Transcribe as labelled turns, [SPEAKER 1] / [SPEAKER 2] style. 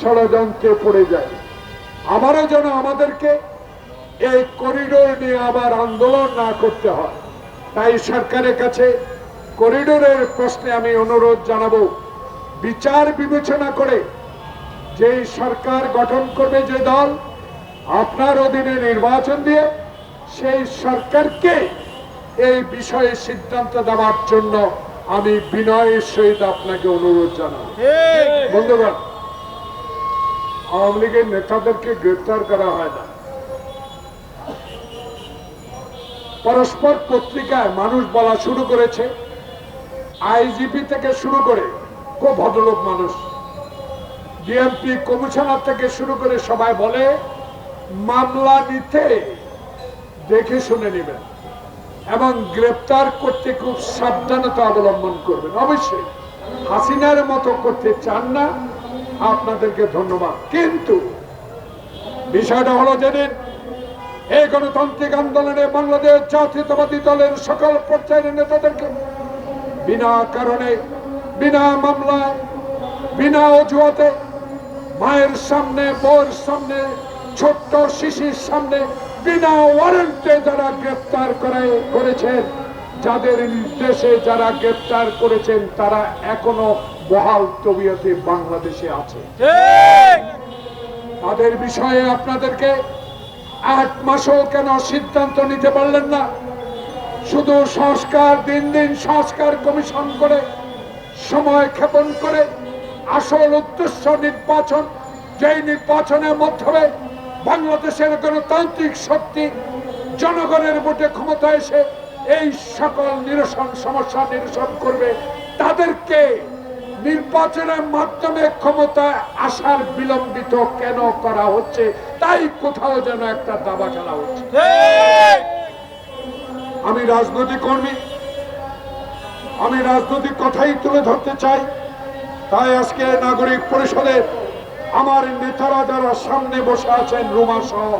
[SPEAKER 1] ষড়যন্ত্রে পড়ে যায়। আবারও যেন আমাদেরকে এই করিডোর নিয়ে আবার আন্দোলন না করতে হয়। তাই সরকারের কাছে করিডোরের প্রশ্নে আমি অনুরোধ জানাব বিচার বিবেচনা করে যেই সরকার গঠন করবে যে দল আপনার অধীনে নির্বাচন দিয়ে সেই সরকারকে এই বিষয়ে সিদ্ধান্ত দেওয়ার জন্য আমি বিনয়ের সহিত আপনাকে অনুরোধ জানাই বন্ধুগণ আওয়ামী লীগের নেতাদেরকে গ্রেফতার করা হয় না। পরস্পর পত্রিকায় মানুষ বলা শুরু করেছে, আইজিপি থেকে শুরু করে খুব ভদ্রলোক মানুষ। ডিএমপি কমিশনার থেকে শুরু করে সবাই বলে, মামলা নিতে দেখে শুনে নেবেন এবং গ্রেপ্তার করতে খুব সাবধানতা অবলম্বন করবেন। অবশ্যই হাসিনার মতো করতে চান না। আপনাদেরকে ধন্যবাদ। কিন্তু বিষয়টা হলো জেনে এই গণতান্ত্রিক আন্দোলনে বাংলাদেশ জাতীয়তাবাদী দলের সকল পর্যায়ের নেতাদেরকে বিনা কারণে, বিনা মামলায়, বিনা অজুহাতে মায়ের সামনে, বউয়ের সামনে, ছোট্ট শিশির সামনে বিনা ওয়ারেন্টে যারা গ্রেপ্তার করে, করেছেন, যাদের নির্দেশে যারা গ্রেপ্তার করেছেন, তারা এখনও বহাল তবিয়তে বাংলাদেশে আছে। তাদের বিষয়ে আপনাদেরকে এক মাসও কেন সিদ্ধান্ত নিতে পারলেন না? শুধু সংস্কার দিন দিন সংস্কার কমিশন করে সময় ক্ষেপণ করে আসল উদ্দেশ্য নির্বাচন যেই নির্বাচনের মাধ্যমে বাংলাদেশের গণতান্ত্রিক শক্তি জনগণের ভোটে ক্ষমতা এসে এই সকল নিরসন সমস্যা নিরসন করবে তাদেরকে নির্বাচনের মাধ্যমে ক্ষমতায় আসার বিলম্বিত কেন করা হচ্ছে? তাই কোথাও যেন একটা দাবা খেলা হচ্ছে। আমি রাজনৈতিক কর্মী। আমি রাজনৈতিক কথাই তুলে ধরতে চাই। তাই আজকে নাগরিক পরিষদের আমার নেতারা যারা সামনে বসে আছেন রুমা সহ